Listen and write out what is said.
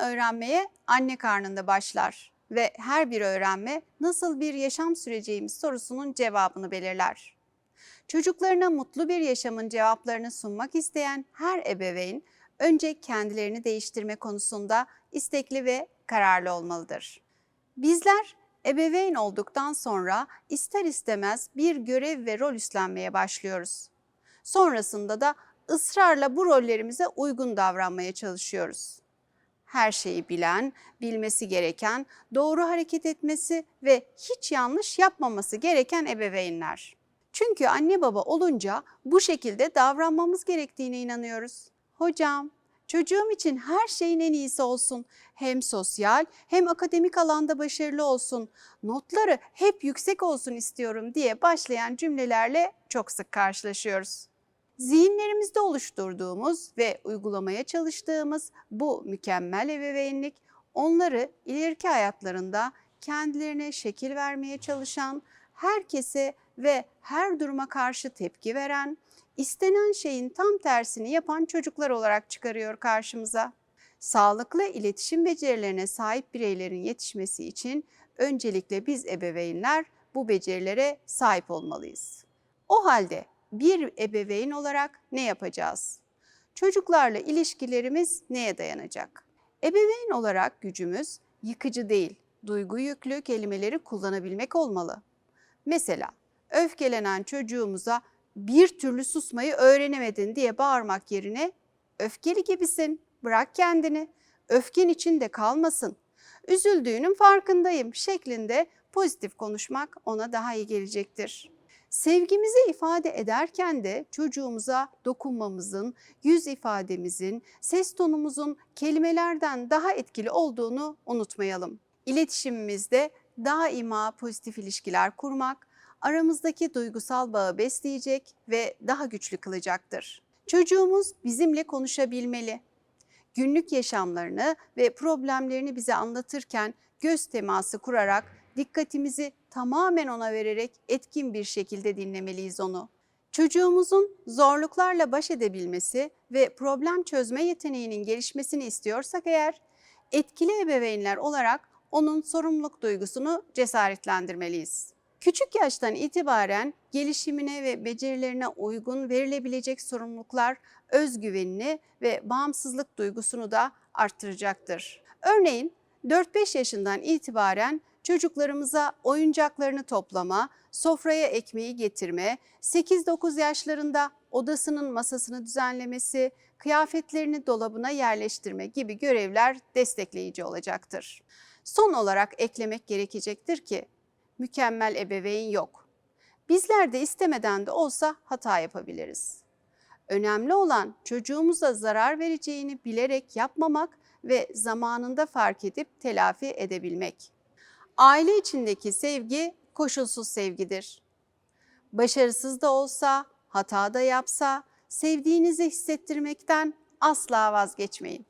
öğrenmeye anne karnında başlar ve her bir öğrenme nasıl bir yaşam süreceğimiz sorusunun cevabını belirler. Çocuklarına mutlu bir yaşamın cevaplarını sunmak isteyen her ebeveyn önce kendilerini değiştirme konusunda istekli ve kararlı olmalıdır. Bizler ebeveyn olduktan sonra ister istemez bir görev ve rol üstlenmeye başlıyoruz. Sonrasında da ısrarla bu rollerimize uygun davranmaya çalışıyoruz. Her şeyi bilen, bilmesi gereken, doğru hareket etmesi ve hiç yanlış yapmaması gereken ebeveynler. Çünkü anne baba olunca bu şekilde davranmamız gerektiğine inanıyoruz. Hocam, çocuğum için her şeyin en iyisi olsun. Hem sosyal hem akademik alanda başarılı olsun. Notları hep yüksek olsun istiyorum diye başlayan cümlelerle çok sık karşılaşıyoruz. Zihinlerimizde oluşturduğumuz ve uygulamaya çalıştığımız bu mükemmel ebeveynlik onları ileriki hayatlarında kendilerine şekil vermeye çalışan, herkese ve her duruma karşı tepki veren, istenen şeyin tam tersini yapan çocuklar olarak çıkarıyor karşımıza. Sağlıklı iletişim becerilerine sahip bireylerin yetişmesi için öncelikle biz ebeveynler bu becerilere sahip olmalıyız. O halde bir ebeveyn olarak ne yapacağız? Çocuklarla ilişkilerimiz neye dayanacak? Ebeveyn olarak gücümüz yıkıcı değil, duygu yüklü kelimeleri kullanabilmek olmalı. Mesela öfkelenen çocuğumuza bir türlü susmayı öğrenemedin diye bağırmak yerine öfkeli gibisin, bırak kendini, öfken içinde kalmasın, üzüldüğünün farkındayım şeklinde pozitif konuşmak ona daha iyi gelecektir. Sevgimizi ifade ederken de çocuğumuza dokunmamızın, yüz ifademizin, ses tonumuzun kelimelerden daha etkili olduğunu unutmayalım. İletişimimizde daima pozitif ilişkiler kurmak, aramızdaki duygusal bağı besleyecek ve daha güçlü kılacaktır. Çocuğumuz bizimle konuşabilmeli. Günlük yaşamlarını ve problemlerini bize anlatırken göz teması kurarak dikkatimizi tamamen ona vererek etkin bir şekilde dinlemeliyiz onu. Çocuğumuzun zorluklarla baş edebilmesi ve problem çözme yeteneğinin gelişmesini istiyorsak eğer, etkili ebeveynler olarak onun sorumluluk duygusunu cesaretlendirmeliyiz. Küçük yaştan itibaren gelişimine ve becerilerine uygun verilebilecek sorumluluklar özgüvenini ve bağımsızlık duygusunu da arttıracaktır. Örneğin 4-5 yaşından itibaren çocuklarımıza oyuncaklarını toplama, sofraya ekmeği getirme, 8-9 yaşlarında odasının masasını düzenlemesi, kıyafetlerini dolabına yerleştirme gibi görevler destekleyici olacaktır. Son olarak eklemek gerekecektir ki mükemmel ebeveyn yok. Bizler de istemeden de olsa hata yapabiliriz. Önemli olan çocuğumuza zarar vereceğini bilerek yapmamak ve zamanında fark edip telafi edebilmek. Aile içindeki sevgi koşulsuz sevgidir. Başarısız da olsa, hata da yapsa sevdiğinizi hissettirmekten asla vazgeçmeyin.